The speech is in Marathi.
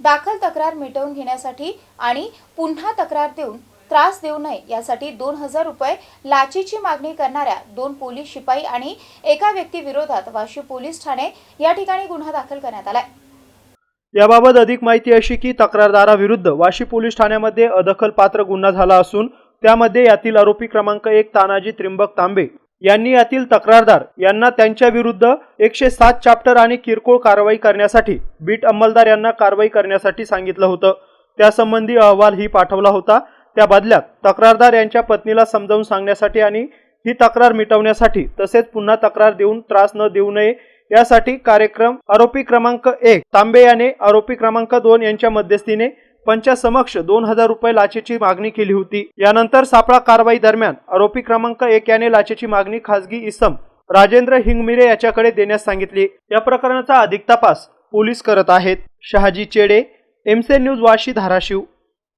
दाखल तक्रार मिटवून घेण्यासाठी आणि पुन्हा तक्रार देऊन त्रास देऊ नये यासाठी दोन हजार रुपये लाचेची मागणी करणाऱ्या दोन पोलीस शिपाई आणि एका व्यक्तीविरोधात वाशी पोलीस ठाणे या ठिकाणी गुन्हा दाखल करण्यात आलाय. याबाबत अधिक माहिती अशी की तक्रारदाराविरुद्ध वाशी पोलीस ठाण्यामध्ये अदखलपात्र गुन्हा झाला असून त्यामध्ये यातील आरोपी क्रमांक एक तानाजी त्रिंबक तांबे यांनी यातील तक्रारदार यांना त्यांच्या विरुद्ध एकशे सात चॅप्टर आणि किरकोळ कारवाई करण्यासाठी बीट अंमलदार यांना कारवाई करण्यासाठी सांगितलं होतं. त्यासंबंधी अहवाल ही पाठवला होता. त्या बदल्यात तक्रारदार यांच्या पत्नीला समजावून सांगण्यासाठी आणि ही तक्रार मिटवण्यासाठी तसेच पुन्हा तक्रार देऊन त्रास न देऊ नये यासाठी कार्यक्रम आरोपी क्रमांक एक तांबे याने आरोपी क्रमांक दोन यांच्या मध्यस्थीने पंचासमक्ष दोन हजार रुपये लाचेची मागणी केली होती. यानंतर सापळा कारवाई दरम्यान आरोपी क्रमांक एक याने लाचेची मागणी खासगी इसम राजेंद्र हिंगमिरे याच्याकडे देण्यास सांगितली. या प्रकरणाचा अधिक तपास पोलीस करत आहेत. शहाजी चेडे एमसे न्यूज वाशी धाराशिव.